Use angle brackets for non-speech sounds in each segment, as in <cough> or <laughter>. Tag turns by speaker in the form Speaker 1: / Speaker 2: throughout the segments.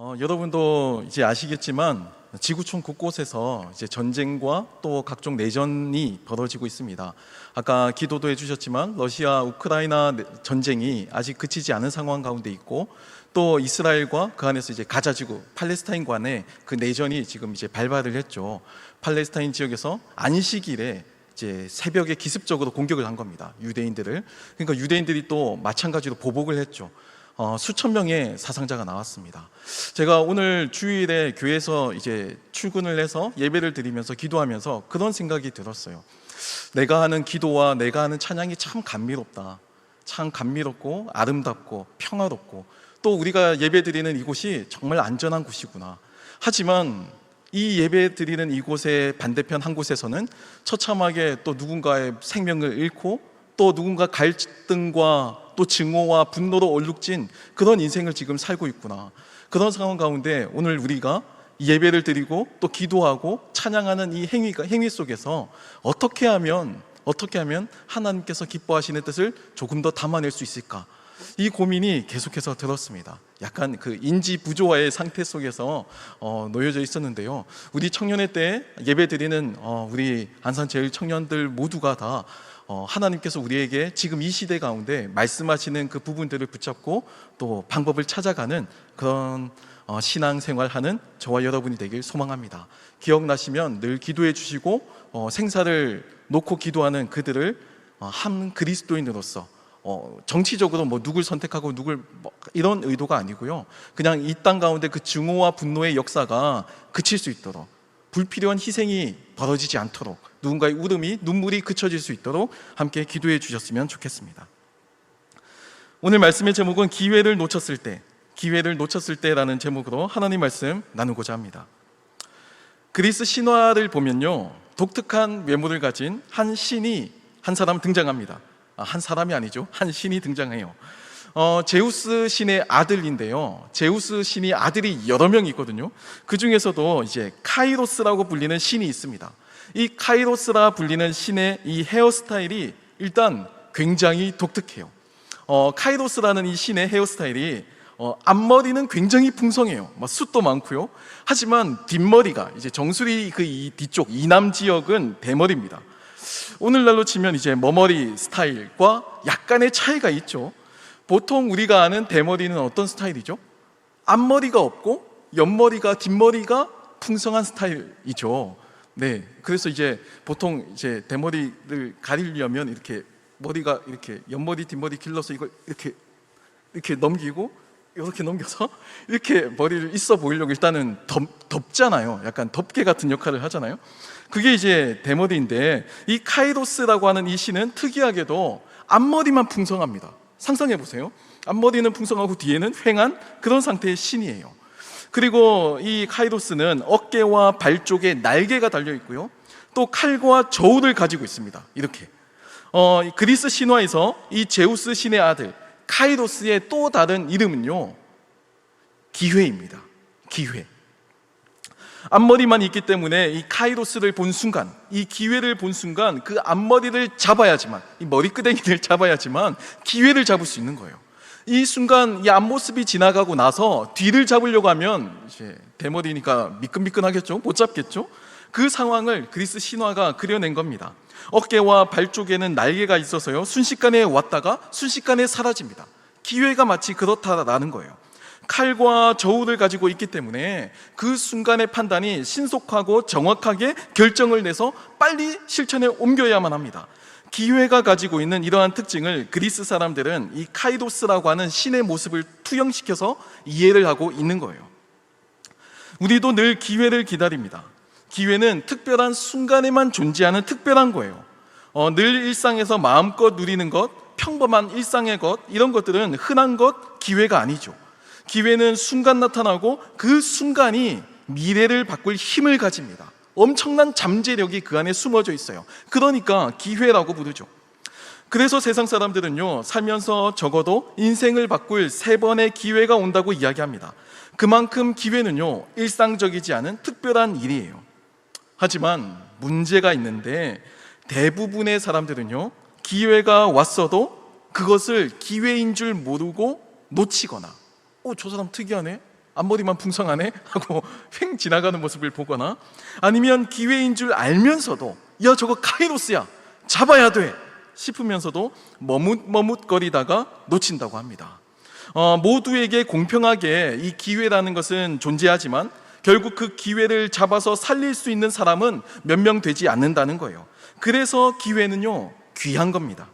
Speaker 1: 어, 여러분도 이제 아시겠지만 지구촌 곳곳에서 이제 전쟁과 또 각종 내전이 벌어지고 있습니다. 아까 기도도 해주셨지만 러시아 우크라이나 내- 전쟁이 아직 그치지 않은 상황 가운데 있고 또 이스라엘과 그 안에서 이제 가자 지구 팔레스타인 간의 그 내전이 지금 이제 발발을 했죠. 팔레스타인 지역에서 안식일에 이제 새벽에 기습적으로 공격을 한 겁니다. 유대인들을. 그러니까 유대인들이 또 마찬가지로 보복을 했죠. 어, 수천 명의 사상자가 나왔습니다. 제가 오늘 주일에 교회에서 이제 출근을 해서 예배를 드리면서 기도하면서 그런 생각이 들었어요. 내가 하는 기도와 내가 하는 찬양이 참 감미롭다. 참 감미롭고 아름답고 평화롭고 또 우리가 예배 드리는 이곳이 정말 안전한 곳이구나. 하지만 이 예배 드리는 이곳의 반대편 한 곳에서는 처참하게 또 누군가의 생명을 잃고 또 누군가 갈등과 또 증오와 분노로 얼룩진 그런 인생을 지금 살고 있구나. 그런 상황 가운데 오늘 우리가 이 예배를 드리고 또 기도하고 찬양하는 이 행위가 행위 속에서 어떻게 하면 어떻게 하면 하나님께서 기뻐하시는 뜻을 조금 더 담아낼 수 있을까? 이 고민이 계속해서 들었습니다. 약간 그 인지 부조화의 상태 속에서 어, 놓여져 있었는데요. 우리 청년회 때 예배 드리는 어, 우리 안산 제일 청년들 모두가 다 어, 하나님께서 우리에게 지금 이 시대 가운데 말씀하시는 그 부분들을 붙잡고 또 방법을 찾아가는 그런 어, 신앙생활하는 저와 여러분이 되길 소망합니다. 기억나시면 늘 기도해 주시고 어, 생사를 놓고 기도하는 그들을 어, 한 그리스도인으로서 어, 정치적으로 뭐 누굴 선택하고 누굴 뭐 이런 의도가 아니고요. 그냥 이 땅 가운데 그 증오와 분노의 역사가 그칠 수 있도록 불필요한 희생이 벌어지지 않도록 누군가의 울음이 눈물이 그쳐질 수 있도록 함께 기도해 주셨으면 좋겠습니다. 오늘 말씀의 제목은 기회를 놓쳤을 때, 기회를 놓쳤을 때라는 제목으로 하나님 말씀 나누고자 합니다. 그리스 신화를 보면요, 독특한 외모를 가진 한 신이 한 사람 등장합니다. 아, 한 사람이 아니죠, 한 신이 등장해요. 어, 제우스 신의 아들인데요. 제우스 신이 아들이 여러 명 있거든요. 그 중에서도 이제 카이로스라고 불리는 신이 있습니다. 이 카이로스라 불리는 신의 이 헤어스타일이 일단 굉장히 독특해요. 어, 카이로스라는 이 신의 헤어스타일이 어, 앞머리는 굉장히 풍성해요. 막 숱도 많고요. 하지만 뒷머리가 이제 정수리 그 이 뒤쪽 이남 지역은 대머리입니다. 오늘날로 치면 이제 머머리 스타일과 약간의 차이가 있죠. 보통 우리가 아는 대머리는 어떤 스타일이죠? 앞머리가 없고 옆머리가 뒷머리가 풍성한 스타일이죠. 네. 그래서 이제 보통 이제 대머리를 가리려면 이렇게 머리가 이렇게 옆머리 뒷머리 길러서 이걸 이렇게 이렇게 넘기고 이렇게 넘겨서 <laughs> 이렇게 머리를 있어 보이려고 일단은 덮, 덮잖아요. 약간 덮개 같은 역할을 하잖아요. 그게 이제 대머리인데 이 카이로스라고 하는 이 신은 특이하게도 앞머리만 풍성합니다. 상상해 보세요. 앞머리는 풍성하고 뒤에는 휑한 그런 상태의 신이에요. 그리고 이 카이로스는 어깨와 발 쪽에 날개가 달려 있고요. 또 칼과 저울을 가지고 있습니다. 이렇게. 어, 이 그리스 신화에서 이 제우스 신의 아들 카이로스의 또 다른 이름은요. 기회입니다. 기회. 앞머리만 있기 때문에 이 카이로스를 본 순간, 이 기회를 본 순간 그 앞머리를 잡아야지만, 이 머리끄댕이를 <laughs> 잡아야지만 기회를 잡을 수 있는 거예요. 이 순간 이 앞모습이 지나가고 나서 뒤를 잡으려고 하면 이제 대머리니까 미끈미끈하겠죠? 못 잡겠죠? 그 상황을 그리스 신화가 그려낸 겁니다. 어깨와 발 쪽에는 날개가 있어서요. 순식간에 왔다가 순식간에 사라집니다. 기회가 마치 그렇다라는 거예요. 칼과 저울을 가지고 있기 때문에 그 순간의 판단이 신속하고 정확하게 결정을 내서 빨리 실천에 옮겨야만 합니다. 기회가 가지고 있는 이러한 특징을 그리스 사람들은 이 카이도스라고 하는 신의 모습을 투영시켜서 이해를 하고 있는 거예요. 우리도 늘 기회를 기다립니다. 기회는 특별한 순간에만 존재하는 특별한 거예요. 어, 늘 일상에서 마음껏 누리는 것, 평범한 일상의 것, 이런 것들은 흔한 것, 기회가 아니죠. 기회는 순간 나타나고 그 순간이 미래를 바꿀 힘을 가집니다. 엄청난 잠재력이 그 안에 숨어져 있어요. 그러니까 기회라고 부르죠. 그래서 세상 사람들은요, 살면서 적어도 인생을 바꿀 세 번의 기회가 온다고 이야기합니다. 그만큼 기회는요, 일상적이지 않은 특별한 일이에요. 하지만 문제가 있는데 대부분의 사람들은요, 기회가 왔어도 그것을 기회인 줄 모르고 놓치거나, 어, 저 사람 특이하네? 앞머리만 풍성하네 <laughs> 하고 횡 지나가는 모습을 보거나 아니면 기회인 줄 알면서도 야 저거 카이로스야 잡아야 돼 싶으면서도 머뭇머뭇거리다가 놓친다고 합니다. 어, 모두에게 공평하게 이 기회라는 것은 존재하지만 결국 그 기회를 잡아서 살릴 수 있는 사람은 몇 명 되지 않는다는 거예요. 그래서 기회는요 귀한 겁니다.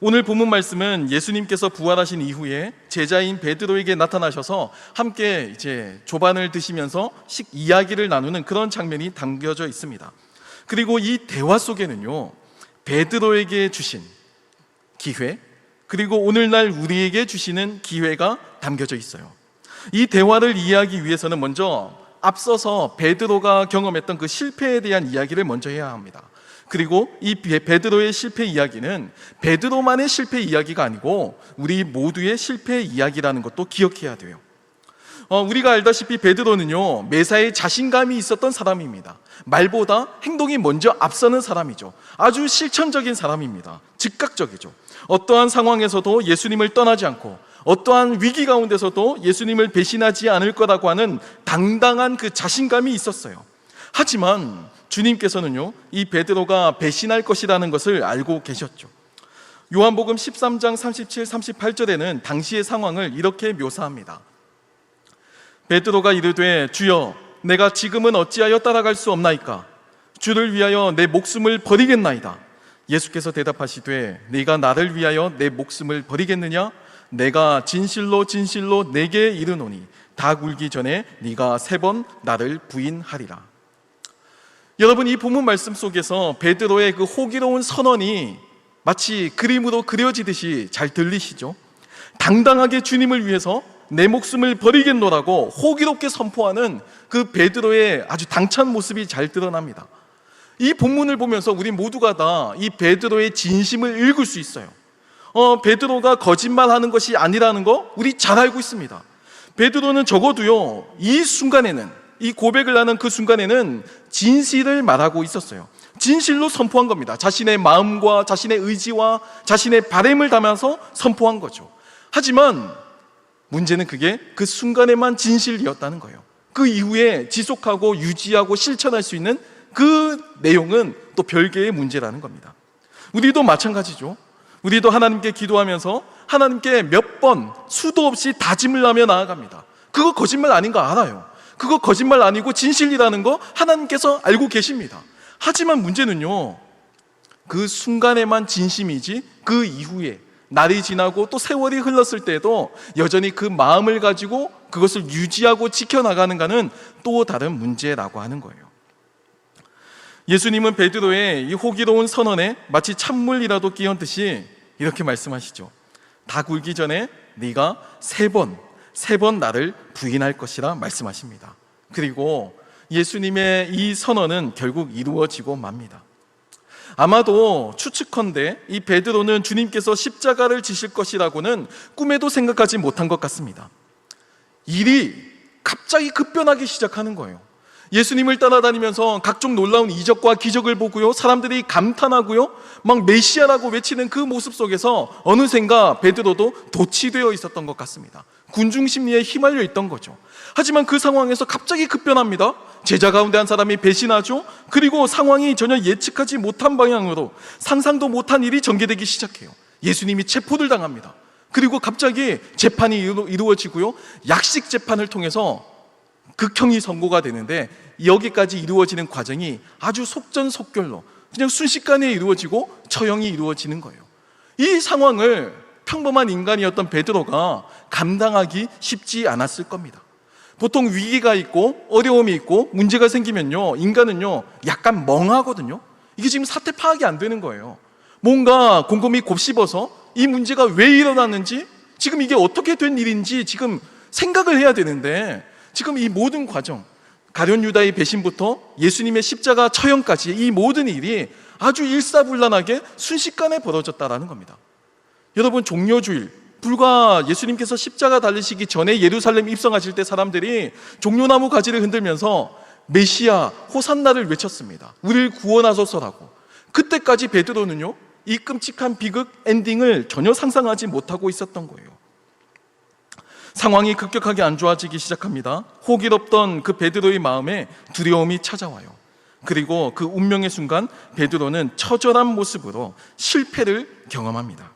Speaker 1: 오늘 본문 말씀은 예수님께서 부활하신 이후에 제자인 베드로에게 나타나셔서 함께 이제 조반을 드시면서 식 이야기를 나누는 그런 장면이 담겨져 있습니다. 그리고 이 대화 속에는요 베드로에게 주신 기회 그리고 오늘날 우리에게 주시는 기회가 담겨져 있어요. 이 대화를 이해하기 위해서는 먼저 앞서서 베드로가 경험했던 그 실패에 대한 이야기를 먼저 해야 합니다. 그리고 이 베- 베드로의 실패 이야기는 베드로만의 실패 이야기가 아니고 우리 모두의 실패 이야기라는 것도 기억해야 돼요. 어, 우리가 알다시피 베드로는요 매사에 자신감이 있었던 사람입니다. 말보다 행동이 먼저 앞서는 사람이죠. 아주 실천적인 사람입니다. 즉각적이죠. 어떠한 상황에서도 예수님을 떠나지 않고 어떠한 위기 가운데서도 예수님을 배신하지 않을 거라고 하는 당당한 그 자신감이 있었어요. 하지만 주님께서는요 이 베드로가 배신할 것이라는 것을 알고 계셨죠. 요한복음 13장 37, 38절에는 당시의 상황을 이렇게 묘사합니다. 베드로가 이르되 주여 내가 지금은 어찌하여 따라갈 수 없나이까 주를 위하여 내 목숨을 버리겠나이다 예수께서 대답하시되 네가 나를 위하여 내 목숨을 버리겠느냐 내가 진실로 진실로 내게 이르노니 닭 울기 전에 네가 세 번 나를 부인하리라 여러분 이 본문 말씀 속에서 베드로의 그 호기로운 선언이 마치 그림으로 그려지듯이 잘 들리시죠? 당당하게 주님을 위해서 내 목숨을 버리겠노라고 호기롭게 선포하는 그 베드로의 아주 당찬 모습이 잘 드러납니다. 이 본문을 보면서 우리 모두가 다 이 베드로의 진심을 읽을 수 있어요. 어, 베드로가 거짓말하는 것이 아니라는 거 우리 잘 알고 있습니다. 베드로는 적어도요 이 순간에는 이 고백을 하는 그 순간에는 진실을 말하고 있었어요. 진실로 선포한 겁니다. 자신의 마음과 자신의 의지와 자신의 바램을 담아서 선포한 거죠. 하지만 문제는 그게 그 순간에만 진실이었다는 거예요. 그 이후에 지속하고 유지하고 실천할 수 있는 그 내용은 또 별개의 문제라는 겁니다. 우리도 마찬가지죠. 우리도 하나님께 기도하면서 하나님께 몇 번 수도 없이 다짐을 하며 나아갑니다. 그거 거짓말 아닌 거 알아요. 그거 거짓말 아니고 진실이라는 거 하나님께서 알고 계십니다. 하지만 문제는요. 그 순간에만 진심이지 그 이후에 날이 지나고 또 세월이 흘렀을 때도 여전히 그 마음을 가지고 그것을 유지하고 지켜나가는가는 또 다른 문제라고 하는 거예요. 예수님은 베드로의 이 호기로운 선언에 마치 찬물이라도 끼얹듯이 이렇게 말씀하시죠. 다 굴기 전에 네가 세 번, 세 번 나를 부인할 것이라 말씀하십니다. 그리고 예수님의 이 선언은 결국 이루어지고 맙니다. 아마도 추측컨대 이 베드로는 주님께서 십자가를 지실 것이라고는 꿈에도 생각하지 못한 것 같습니다. 일이 갑자기 급변하기 시작하는 거예요. 예수님을 따라다니면서 각종 놀라운 이적과 기적을 보고요. 사람들이 감탄하고요. 막 메시아라고 외치는 그 모습 속에서 어느샌가 베드로도 도취되어 있었던 것 같습니다. 군중 심리에 휘말려 있던 거죠. 하지만 그 상황에서 갑자기 급변합니다. 제자 가운데 한 사람이 배신하죠. 그리고 상황이 전혀 예측하지 못한 방향으로 상상도 못한 일이 전개되기 시작해요. 예수님이 체포를 당합니다. 그리고 갑자기 재판이 이루- 이루어지고요. 약식 재판을 통해서 극형이 선고가 되는데 여기까지 이루어지는 과정이 아주 속전속결로 그냥 순식간에 이루어지고 처형이 이루어지는 거예요. 이 상황을 평범한 인간이었던 베드로가 감당하기 쉽지 않았을 겁니다. 보통 위기가 있고 어려움이 있고 문제가 생기면요 인간은요 약간 멍하거든요. 이게 지금 사태 파악이 안 되는 거예요. 뭔가 곰곰이 곱씹어서 이 문제가 왜 일어났는지 지금 이게 어떻게 된 일인지 지금 생각을 해야 되는데 지금 이 모든 과정 가룟 유다의 배신부터 예수님의 십자가 처형까지 이 모든 일이 아주 일사불란하게 순식간에 벌어졌다라는 겁니다. 여러분 종려주일 불과 예수님께서 십자가 달리시기 전에 예루살렘 입성하실 때 사람들이 종려나무 가지를 흔들면서 메시아 호산나를 외쳤습니다. 우리를 구원하소서라고. 그때까지 베드로는요 이 끔찍한 비극 엔딩을 전혀 상상하지 못하고 있었던 거예요. 상황이 급격하게 안 좋아지기 시작합니다. 호기롭던 그 베드로의 마음에 두려움이 찾아와요. 그리고 그 운명의 순간 베드로는 처절한 모습으로 실패를 경험합니다.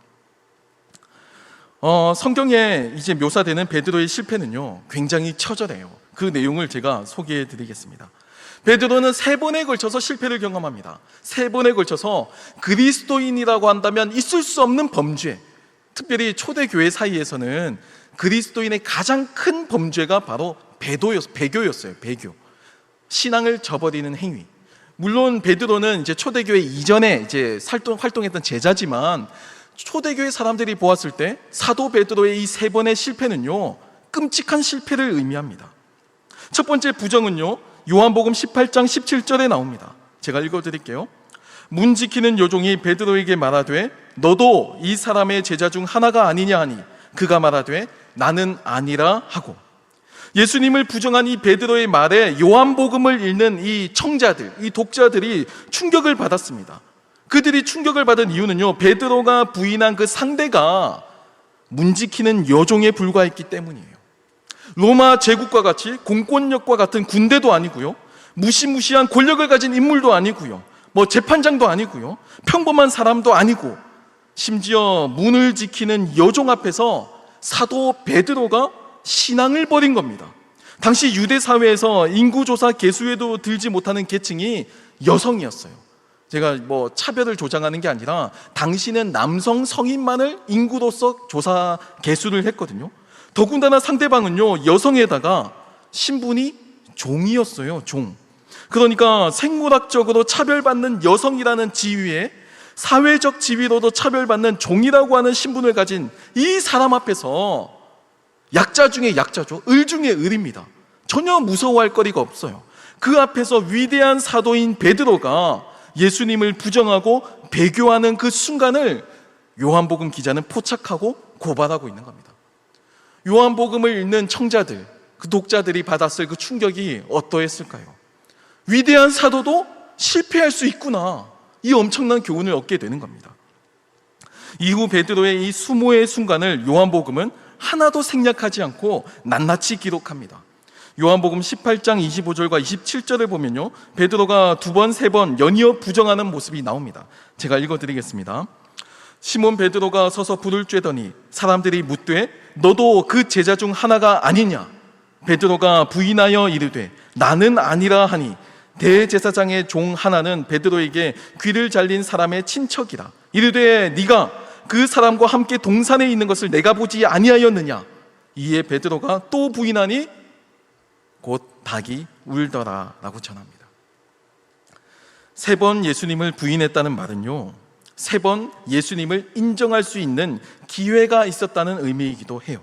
Speaker 1: 어, 성경에 이제 묘사되는 베드로의 실패는요, 굉장히 처절해요. 그 내용을 제가 소개해 드리겠습니다. 베드로는 세 번에 걸쳐서 실패를 경험합니다. 세 번에 걸쳐서 그리스도인이라고 한다면 있을 수 없는 범죄, 특별히 초대교회 사이에서는 그리스도인의 가장 큰 범죄가 바로 배도였, 배교였어요. 배교. 신앙을 저버리는 행위. 물론 베드로는 이제 초대교회 이전에 이제 활동, 활동했던 제자지만 초대교회 사람들이 보았을 때 사도 베드로의 이 세 번의 실패는요 끔찍한 실패를 의미합니다. 첫 번째 부정은요 요한복음 18장 17절에 나옵니다. 제가 읽어 드릴게요. 문 지키는 요종이 베드로에게 말하되 너도 이 사람의 제자 중 하나가 아니냐 하니 그가 말하되 나는 아니라 하고 예수님을 부정한 이 베드로의 말에 요한복음을 읽는 이 청자들, 이 독자들이 충격을 받았습니다. 그들이 충격을 받은 이유는요, 베드로가 부인한 그 상대가 문지키는 여종에 불과했기 때문이에요. 로마 제국과 같이 공권력과 같은 군대도 아니고요, 무시무시한 권력을 가진 인물도 아니고요, 뭐 재판장도 아니고요, 평범한 사람도 아니고, 심지어 문을 지키는 여종 앞에서 사도 베드로가 신앙을 버린 겁니다. 당시 유대 사회에서 인구 조사 개수에도 들지 못하는 계층이 여성이었어요. 제가 뭐 차별을 조장하는 게 아니라 당시는 남성 성인만을 인구로서 조사 개수를 했거든요. 더군다나 상대방은요, 여성에다가 신분이 종이었어요, 종. 그러니까 생물학적으로 차별받는 여성이라는 지위에 사회적 지위로도 차별받는 종이라고 하는 신분을 가진 이 사람 앞에서 약자 중에 약자죠. 을 중에 을입니다. 전혀 무서워할 거리가 없어요. 그 앞에서 위대한 사도인 베드로가 예수님을 부정하고 배교하는 그 순간을 요한복음 기자는 포착하고 고발하고 있는 겁니다. 요한복음을 읽는 청자들, 그 독자들이 받았을 그 충격이 어떠했을까요? 위대한 사도도 실패할 수 있구나. 이 엄청난 교훈을 얻게 되는 겁니다. 이후 베드로의 이 수모의 순간을 요한복음은 하나도 생략하지 않고 낱낱이 기록합니다. 요한복음 18장 25절과 27절을 보면요. 베드로가 두 번, 세 번 연이어 부정하는 모습이 나옵니다. 제가 읽어 드리겠습니다. 시몬 베드로가 서서 불을 쬐더니 사람들이 묻되 너도 그 제자 중 하나가 아니냐? 베드로가 부인하여 이르되 나는 아니라 하니 대제사장의 종 하나는 베드로에게 귀를 잘린 사람의 친척이라 이르되 네가 그 사람과 함께 동산에 있는 것을 내가 보지 아니하였느냐 이에 베드로가 또 부인하니 곧 닭이 울더라 라고 전합니다. 세 번 예수님을 부인했다는 말은요. 세 번 예수님을 인정할 수 있는 기회가 있었다는 의미이기도 해요.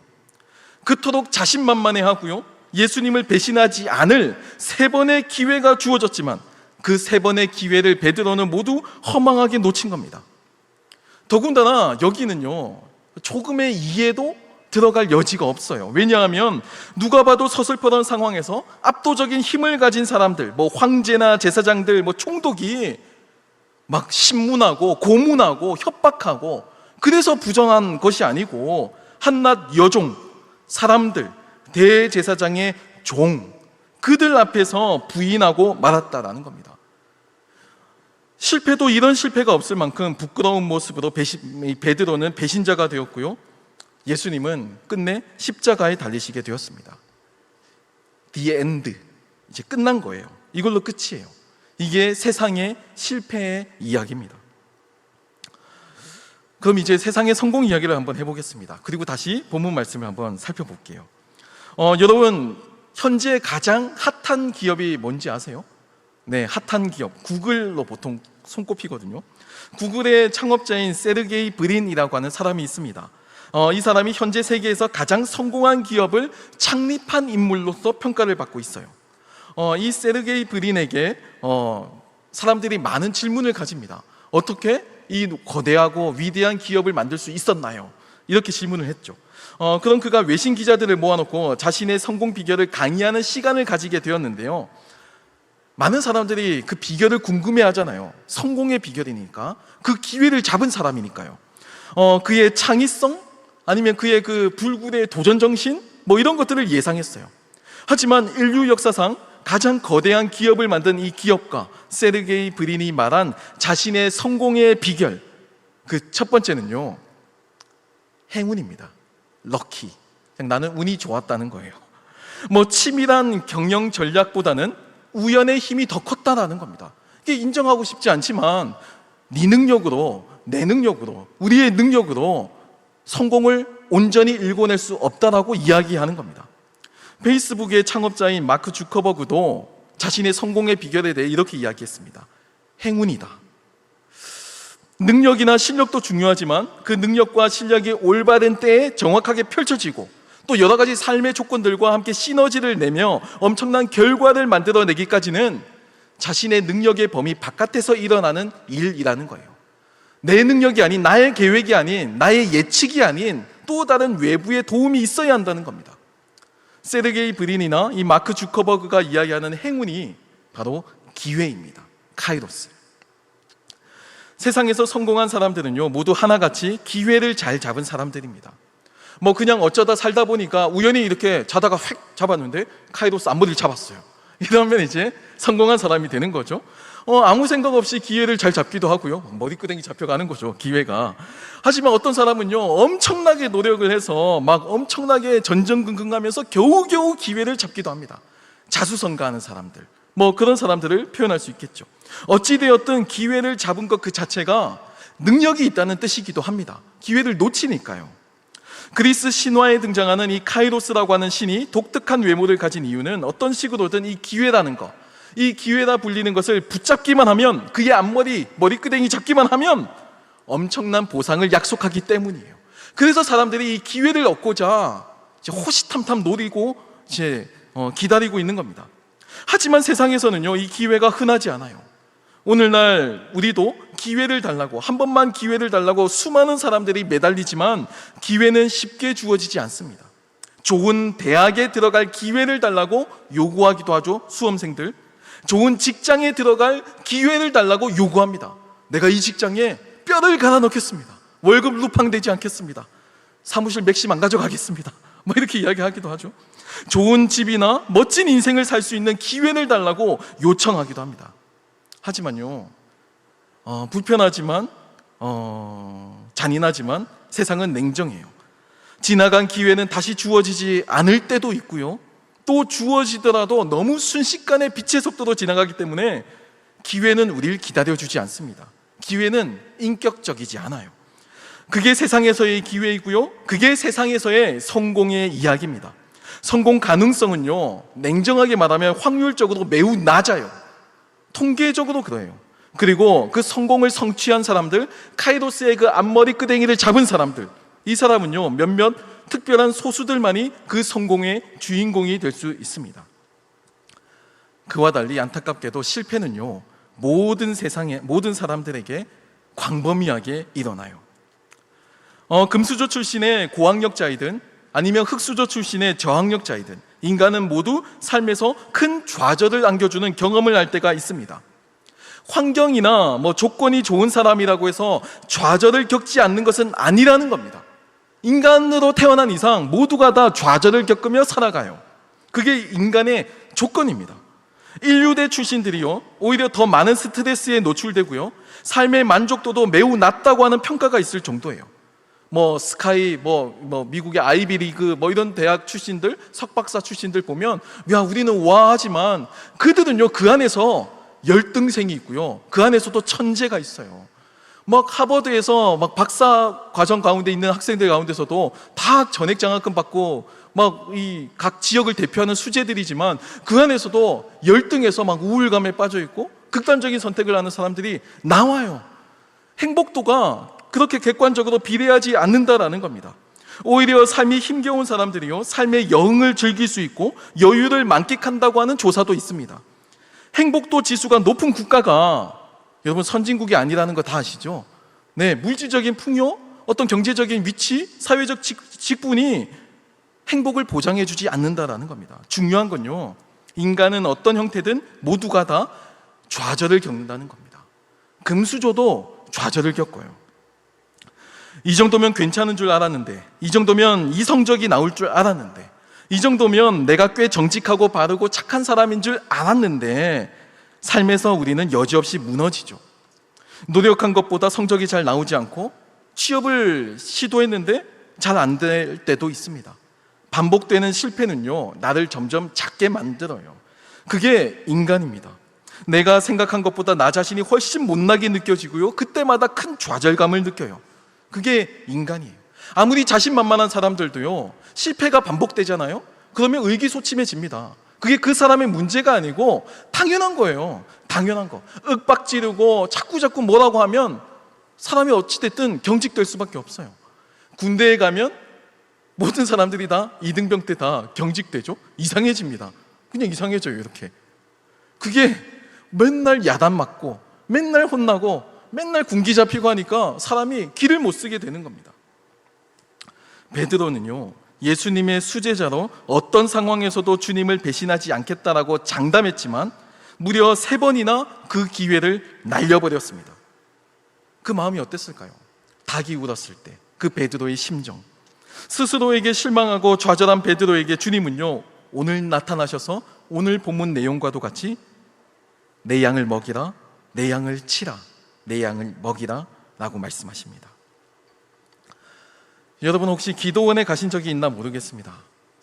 Speaker 1: 그토록 자신만만해 하고요. 예수님을 배신하지 않을 세 번의 기회가 주어졌지만 그 세 번의 기회를 베드로는 모두 허망하게 놓친 겁니다. 더군다나 여기는요. 조금의 이해도 들어갈 여지가 없어요. 왜냐하면 누가 봐도 서슬퍼런 상황에서 압도적인 힘을 가진 사람들, 뭐 황제나 제사장들, 뭐 총독이 막 신문하고 고문하고 협박하고 그래서 부정한 것이 아니고 한낱 여종, 사람들, 대제사장의 종, 그들 앞에서 부인하고 말았다라는 겁니다. 실패도 이런 실패가 없을 만큼 부끄러운 모습으로 배신, 베드로는 배신자가 되었고요. 예수님은 끝내 십자가에 달리시게 되었습니다. The end. 이제 끝난 거예요. 이걸로 끝이에요. 이게 세상의 실패의 이야기입니다. 그럼 이제 세상의 성공 이야기를 한번 해보겠습니다. 그리고 다시 본문 말씀을 한번 살펴볼게요. 어, 여러분, 현재 가장 핫한 기업이 뭔지 아세요? 네, 핫한 기업. 구글로 보통 손꼽히거든요. 구글의 창업자인 세르게이 브린이라고 하는 사람이 있습니다. 어, 이 사람이 현재 세계에서 가장 성공한 기업을 창립한 인물로서 평가를 받고 있어요. 어, 이 세르게이 브린에게 어, 사람들이 많은 질문을 가집니다. 어떻게 이 거대하고 위대한 기업을 만들 수 있었나요? 이렇게 질문을 했죠. 어, 그럼 그가 외신 기자들을 모아놓고 자신의 성공 비결을 강의하는 시간을 가지게 되었는데요. 많은 사람들이 그 비결을 궁금해 하잖아요. 성공의 비결이니까. 그 기회를 잡은 사람이니까요. 어, 그의 창의성, 아니면 그의 그 불굴의 도전 정신, 뭐 이런 것들을 예상했어요. 하지만 인류 역사상 가장 거대한 기업을 만든 이 기업가 세르게이 브린이 말한 자신의 성공의 비결 그 첫 번째는요 행운입니다. 럭키. 나는 운이 좋았다는 거예요. 뭐 치밀한 경영 전략보다는 우연의 힘이 더 컸다라는 겁니다. 이게 인정하고 싶지 않지만 네 능력으로 내 능력으로 우리의 능력으로 성공을 온전히 일궈낼 수 없다라고 이야기하는 겁니다. 페이스북의 창업자인 마크 주커버그도 자신의 성공의 비결에 대해 이렇게 이야기했습니다. 행운이다. 능력이나 실력도 중요하지만 그 능력과 실력이 올바른 때에 정확하게 펼쳐지고 또 여러 가지 삶의 조건들과 함께 시너지를 내며 엄청난 결과를 만들어내기까지는 자신의 능력의 범위 바깥에서 일어나는 일이라는 거예요. 내 능력이 아닌 나의 계획이 아닌 나의 예측이 아닌 또 다른 외부의 도움이 있어야 한다는 겁니다. 세르게이 브린이나 이 마크 주커버그가 이야기하는 행운이 바로 기회입니다. 카이로스. 세상에서 성공한 사람들은요, 모두 하나같이 기회를 잘 잡은 사람들입니다. 뭐 그냥 어쩌다 살다 보니까 우연히 이렇게 자다가 획 잡았는데 카이로스 앞머리를 잡았어요. <laughs> 이러면 이제 성공한 사람이 되는 거죠. 어, 아무 생각 없이 기회를 잘 잡기도 하고요. 머리끄댕이 잡혀가는 거죠, 기회가. 하지만 어떤 사람은요, 엄청나게 노력을 해서 막 엄청나게 전전긍긍하면서 겨우겨우 기회를 잡기도 합니다. 자수성가하는 사람들. 뭐 그런 사람들을 표현할 수 있겠죠. 어찌되었든 기회를 잡은 것 그 자체가 능력이 있다는 뜻이기도 합니다. 기회를 놓치니까요. 그리스 신화에 등장하는 이 카이로스라고 하는 신이 독특한 외모를 가진 이유는 어떤 식으로든 이 기회라는 것, 이 기회라 불리는 것을 붙잡기만 하면 그의 앞머리, 머리끄댕이 잡기만 하면 엄청난 보상을 약속하기 때문이에요. 그래서 사람들이 이 기회를 얻고자 호시탐탐 노리고 이제 어, 기다리고 있는 겁니다. 하지만 세상에서는요, 이 기회가 흔하지 않아요. 오늘날 우리도 기회를 달라고, 한 번만 기회를 달라고 수많은 사람들이 매달리지만 기회는 쉽게 주어지지 않습니다. 좋은 대학에 들어갈 기회를 달라고 요구하기도 하죠, 수험생들. 좋은 직장에 들어갈 기회를 달라고 요구합니다. 내가 이 직장에 뼈를 갈아 넣겠습니다. 월급 루팡되지 않겠습니다. 사무실 맥심 안 가져가겠습니다. <laughs> 뭐 이렇게 이야기하기도 하죠. 좋은 집이나 멋진 인생을 살 수 있는 기회를 달라고 요청하기도 합니다. 하지만요, 어, 불편하지만, 어, 잔인하지만 세상은 냉정해요. 지나간 기회는 다시 주어지지 않을 때도 있고요. 또 주어지더라도 너무 순식간에 빛의 속도로 지나가기 때문에 기회는 우리를 기다려주지 않습니다. 기회는 인격적이지 않아요. 그게 세상에서의 기회이고요. 그게 세상에서의 성공의 이야기입니다. 성공 가능성은요, 냉정하게 말하면 확률적으로 매우 낮아요. 통계적으로 그래요. 그리고 그 성공을 성취한 사람들, 카이로스의 그 앞머리 끄댕이를 잡은 사람들, 이 사람은요, 몇몇 특별한 소수들만이 그 성공의 주인공이 될 수 있습니다. 그와 달리 안타깝게도 실패는요, 모든 세상의 모든 사람들에게 광범위하게 일어나요. 어, 금수저 출신의 고학력자이든 아니면 흑수저 출신의 저학력자이든 인간은 모두 삶에서 큰 좌절을 안겨주는 경험을 할 때가 있습니다. 환경이나 뭐 조건이 좋은 사람이라고 해서 좌절을 겪지 않는 것은 아니라는 겁니다. 인간으로 태어난 이상 모두가 다 좌절을 겪으며 살아가요. 그게 인간의 조건입니다. 인류대 출신들이요, 오히려 더 많은 스트레스에 노출되고요, 삶의 만족도도 매우 낮다고 하는 평가가 있을 정도예요. 뭐 스카이 뭐, 뭐 미국의 아이비리그 뭐 이런 대학 출신들 석박사 출신들 보면 야 우리는 와 하지만 그들은요 그 안에서 열등생이 있고요 그 안에서도 천재가 있어요 막 하버드에서 막 박사 과정 가운데 있는 학생들 가운데서도 다 전액 장학금 받고 막 이 각 지역을 대표하는 수재들이지만 그 안에서도 열등해서 막 우울감에 빠져 있고 극단적인 선택을 하는 사람들이 나와요 행복도가 그렇게 객관적으로 비례하지 않는다라는 겁니다. 오히려 삶이 힘겨운 사람들이요, 삶의 여흥을 즐길 수 있고 여유를 만끽한다고 하는 조사도 있습니다. 행복도 지수가 높은 국가가 여러분 선진국이 아니라는 거 다 아시죠? 네, 물질적인 풍요, 어떤 경제적인 위치, 사회적 직, 직분이 행복을 보장해 주지 않는다라는 겁니다. 중요한 건요, 인간은 어떤 형태든 모두가 다 좌절을 겪는다는 겁니다. 금수저도 좌절을 겪어요. 이 정도면 괜찮은 줄 알았는데, 이 정도면 이 성적이 나올 줄 알았는데, 이 정도면 내가 꽤 정직하고 바르고 착한 사람인 줄 알았는데 삶에서 우리는 여지없이 무너지죠. 노력한 것보다 성적이 잘 나오지 않고 취업을 시도했는데 잘 안 될 때도 있습니다. 반복되는 실패는요, 나를 점점 작게 만들어요. 그게 인간입니다. 내가 생각한 것보다 나 자신이 훨씬 못나게 느껴지고요. 그때마다 큰 좌절감을 느껴요. 그게 인간이에요. 아무리 자신만만한 사람들도요, 실패가 반복되잖아요? 그러면 의기소침해집니다. 그게 그 사람의 문제가 아니고 당연한 거예요. 당연한 거. 윽박 지르고 자꾸 자꾸 뭐라고 하면 사람이 어찌됐든 경직될 수밖에 없어요. 군대에 가면 모든 사람들이 다 이등병 때 다 경직되죠? 이상해집니다. 그냥 이상해져요, 이렇게. 그게 맨날 야단 맞고, 맨날 혼나고, 맨날 군기 잡히고 하니까 사람이 길을 못 쓰게 되는 겁니다. 베드로는요, 예수님의 수제자로 어떤 상황에서도 주님을 배신하지 않겠다라고 장담했지만 무려 세 번이나 그 기회를 날려버렸습니다. 그 마음이 어땠을까요? 닭이 울었을 때 그 베드로의 심정. 스스로에게 실망하고 좌절한 베드로에게 주님은요, 오늘 나타나셔서 오늘 본문 내용과도 같이 내 양을 먹이라, 내 양을 치라, 내 양을 먹이라 라고 말씀하십니다. 여러분 혹시 기도원에 가신 적이 있나 모르겠습니다.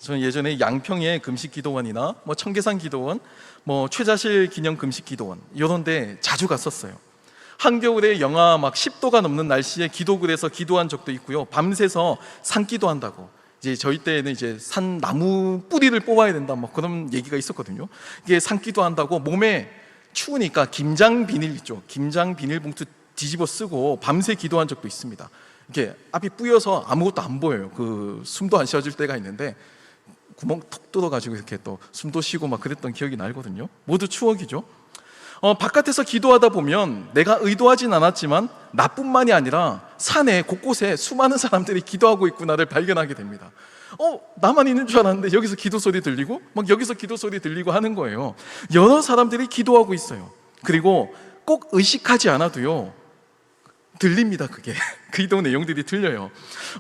Speaker 1: 저는 예전에 양평의 금식 기도원이나 뭐 청계산 기도원, 뭐 최자실 기념 금식 기도원 이런 데 자주 갔었어요. 한겨울에 영하 막 10도가 넘는 날씨에 기도굴에서 기도한 적도 있고요. 밤새서 산기도 한다고. 이제 저희 때는 이제 산 나무 뿌리를 뽑아야 된다 뭐 그런 얘기가 있었거든요. 이게 산기도 한다고 몸에 추우니까 김장 비닐 있죠. 김장 비닐 봉투 뒤집어 쓰고 밤새 기도한 적도 있습니다. 이게 앞이 뿌여서 아무것도 안 보여요. 그 숨도 안 쉬어질 때가 있는데 구멍 톡 뚫어가지고 이렇게 또 숨도 쉬고 막 그랬던 기억이 나거든요. 모두 추억이죠. 어, 바깥에서 기도하다 보면 내가 의도하진 않았지만 나뿐만이 아니라 산에 곳곳에 수많은 사람들이 기도하고 있구나를 발견하게 됩니다. 어, 나만 있는 줄 알았는데 여기서 기도 소리 들리고 막 여기서 기도 소리 들리고 하는 거예요. 여러 사람들이 기도하고 있어요. 그리고 꼭 의식하지 않아도요. 들립니다, 그게. <laughs> 기도 내용들이 들려요.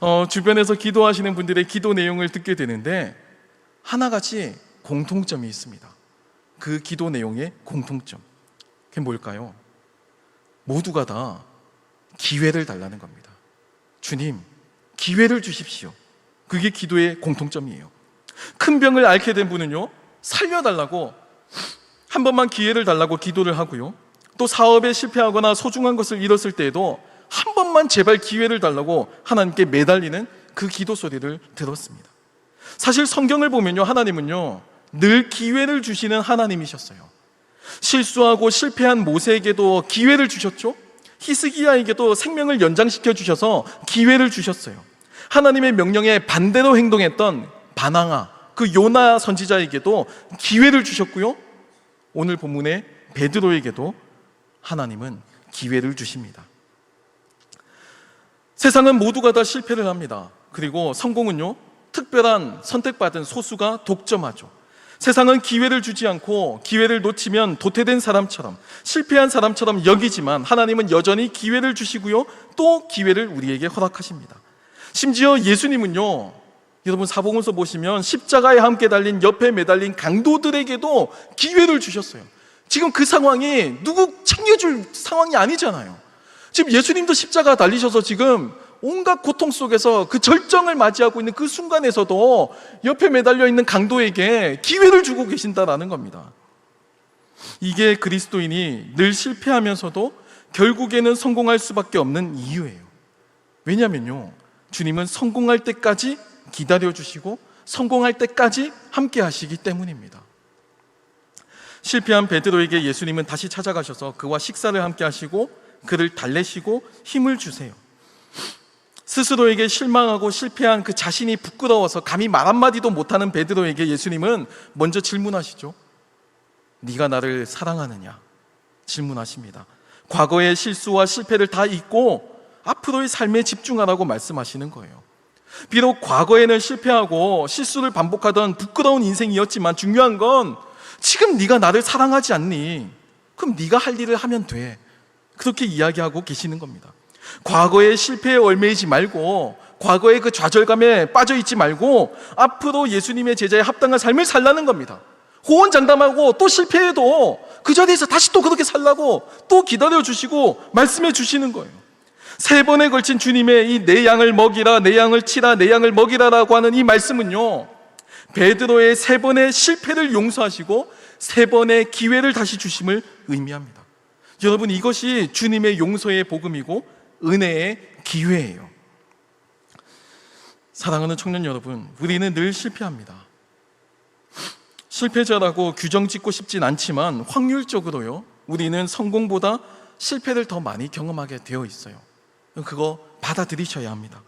Speaker 1: 어, 주변에서 기도하시는 분들의 기도 내용을 듣게 되는데 하나같이 공통점이 있습니다. 그 기도 내용의 공통점. 그게 뭘까요? 모두가 다 기회를 달라는 겁니다. 주님, 기회를 주십시오. 그게 기도의 공통점이에요. 큰 병을 앓게 된 분은요, 살려달라고 한 번만 기회를 달라고 기도를 하고요. 또 사업에 실패하거나 소중한 것을 잃었을 때에도 한 번만 제발 기회를 달라고 하나님께 매달리는 그 기도 소리를 들었습니다. 사실 성경을 보면요, 하나님은요, 늘 기회를 주시는 하나님이셨어요. 실수하고 실패한 모세에게도 기회를 주셨죠. 히스기야에게도 생명을 연장시켜 주셔서 기회를 주셨어요. 하나님의 명령에 반대로 행동했던 바나가 그 요나 선지자에게도 기회를 주셨고요. 오늘 본문의 베드로에게도 하나님은 기회를 주십니다. 세상은 모두가 다 실패를 합니다. 그리고 성공은요, 특별한 선택받은 소수가 독점하죠. 세상은 기회를 주지 않고 기회를 놓치면 도태된 사람처럼 실패한 사람처럼 여기지만 하나님은 여전히 기회를 주시고요. 또 기회를 우리에게 허락하십니다. 심지어 예수님은요. 여러분 사복음서 보시면 십자가에 함께 달린 옆에 매달린 강도들에게도 기회를 주셨어요. 지금 그 상황이 누구 챙겨줄 상황이 아니잖아요. 지금 예수님도 십자가 달리셔서 지금 온갖 고통 속에서 그 절정을 맞이하고 있는 그 순간에서도 옆에 매달려 있는 강도에게 기회를 주고 계신다라는 겁니다. 이게 그리스도인이 늘 실패하면서도 결국에는 성공할 수밖에 없는 이유예요. 왜냐면요. 주님은 성공할 때까지 기다려 주시고 성공할 때까지 함께 하시기 때문입니다. 실패한 베드로에게 예수님은 다시 찾아가셔서 그와 식사를 함께 하시고 그를 달래시고 힘을 주세요. 스스로에게 실망하고 실패한 그 자신이 부끄러워서 감히 말 한마디도 못하는 베드로에게 예수님은 먼저 질문하시죠. 네가 나를 사랑하느냐? 질문하십니다. 과거의 실수와 실패를 다 잊고 앞으로의 삶에 집중하라고 말씀하시는 거예요. 비록 과거에는 실패하고 실수를 반복하던 부끄러운 인생이었지만 중요한 건 지금 네가 나를 사랑하지 않니? 그럼 네가 할 일을 하면 돼. 그렇게 이야기하고 계시는 겁니다. 과거의 실패에 얽매이지 말고 과거의 그 좌절감에 빠져 있지 말고 앞으로 예수님의 제자에 합당한 삶을 살라는 겁니다. 호언장담하고 또 실패해도 그 자리에서 다시 또 그렇게 살라고 또 기다려 주시고 말씀해 주시는 거예요. 세 번에 걸친 주님의 이 내 양을 먹이라, 내 양을 치라, 내 양을 먹이라라고 하는 이 말씀은요. 베드로의 세 번의 실패를 용서하시고 세 번의 기회를 다시 주심을 의미합니다. 여러분 이것이 주님의 용서의 복음이고 은혜의 기회예요. 사랑하는 청년 여러분, 우리는 늘 실패합니다. 실패자라고 규정 짓고 싶진 않지만 확률적으로요, 우리는 성공보다 실패를 더 많이 경험하게 되어 있어요. 그거 받아들이셔야 합니다.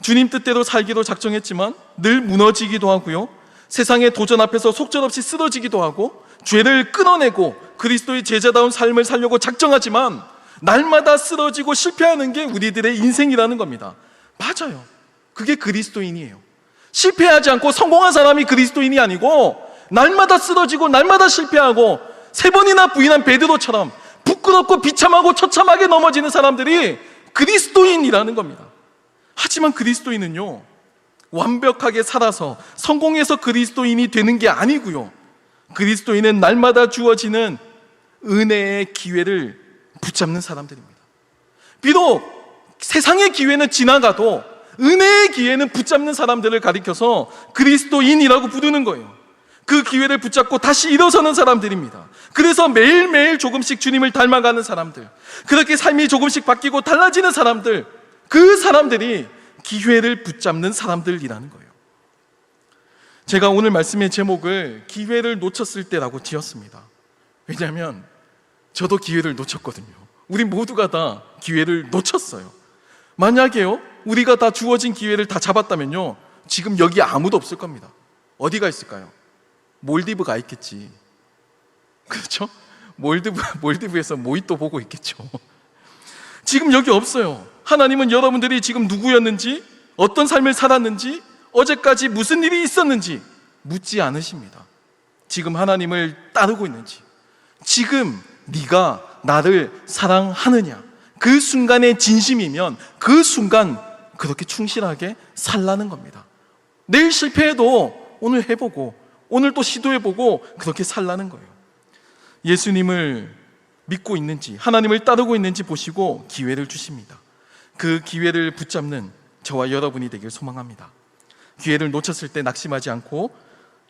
Speaker 1: 주님 뜻대로 살기로 작정했지만 늘 무너지기도 하고요. 세상의 도전 앞에서 속절없이 쓰러지기도 하고 죄를 끊어내고 그리스도의 제자다운 삶을 살려고 작정하지만 날마다 쓰러지고 실패하는 게 우리들의 인생이라는 겁니다. 맞아요. 그게 그리스도인이에요. 실패하지 않고 성공한 사람이 그리스도인이 아니고 날마다 쓰러지고 날마다 실패하고 세 번이나 부인한 베드로처럼 부끄럽고 비참하고 처참하게 넘어지는 사람들이 그리스도인이라는 겁니다. 하지만 그리스도인은요, 완벽하게 살아서 성공해서 그리스도인이 되는 게 아니고요. 그리스도인은 날마다 주어지는 은혜의 기회를 붙잡는 사람들입니다. 비록 세상의 기회는 지나가도 은혜의 기회는 붙잡는 사람들을 가리켜서 그리스도인이라고 부르는 거예요. 그 기회를 붙잡고 다시 일어서는 사람들입니다. 그래서 매일매일 조금씩 주님을 닮아가는 사람들, 그렇게 삶이 조금씩 바뀌고 달라지는 사람들, 그 사람들이 기회를 붙잡는 사람들이라는 거예요. 제가 오늘 말씀의 제목을 기회를 놓쳤을 때라고 지었습니다. 왜냐하면 저도 기회를 놓쳤거든요. 우리 모두가 다 기회를 놓쳤어요. 만약에요, 우리가 다 주어진 기회를 다 잡았다면요, 지금 여기 아무도 없을 겁니다. 어디가 있을까요? 몰디브 가 있겠지. 그렇죠? 몰디브, 몰디브에서 모히또 보고 있겠죠. 지금 여기 없어요. 하나님은 여러분들이 지금 누구였는지, 어떤 삶을 살았는지, 어제까지 무슨 일이 있었는지 묻지 않으십니다. 지금 하나님을 따르고 있는지, 지금 네가 나를 사랑하느냐, 그 순간의 진심이면 그 순간 그렇게 충실하게 살라는 겁니다. 내일 실패해도 오늘 해보고, 오늘 또 시도해보고 그렇게 살라는 거예요. 예수님을 믿고 있는지, 하나님을 따르고 있는지 보시고 기회를 주십니다. 그 기회를 붙잡는 저와 여러분이 되길 소망합니다. 기회를 놓쳤을 때 낙심하지 않고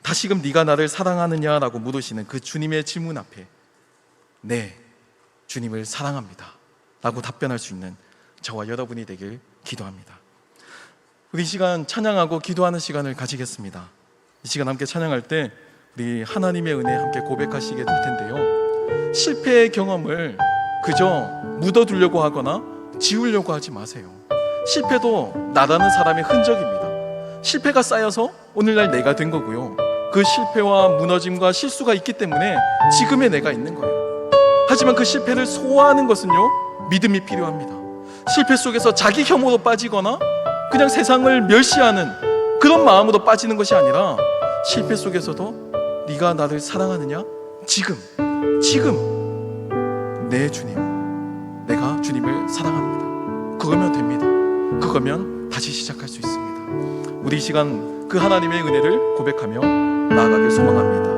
Speaker 1: 다시금 네가 나를 사랑하느냐라고 물으시는 그 주님의 질문 앞에 네, 주님을 사랑합니다. 라고 답변할 수 있는 저와 여러분이 되길 기도합니다. 우리 이 시간 찬양하고 기도하는 시간을 가지겠습니다. 이 시간 함께 찬양할 때 우리 하나님의 은혜 함께 고백하시게 될 텐데요. 실패의 경험을 그저 묻어두려고 하거나 지우려고 하지 마세요. 실패도 나라는 사람의 흔적입니다. 실패가 쌓여서 오늘날 내가 된 거고요. 그 실패와 무너짐과 실수가 있기 때문에 지금의 내가 있는 거예요. 하지만 그 실패를 소화하는 것은요, 믿음이 필요합니다. 실패 속에서 자기 혐오로 빠지거나 그냥 세상을 멸시하는 그런 마음으로 빠지는 것이 아니라 실패 속에서도 네가 나를 사랑하느냐? 지금, 지금 내 주님, 내가 주님을 사랑합니다. 그거면 됩니다. 그거면 다시 시작할 수 있습니다. 우리 이 시간 그 하나님의 은혜를 고백하며 나아가길 소망합니다.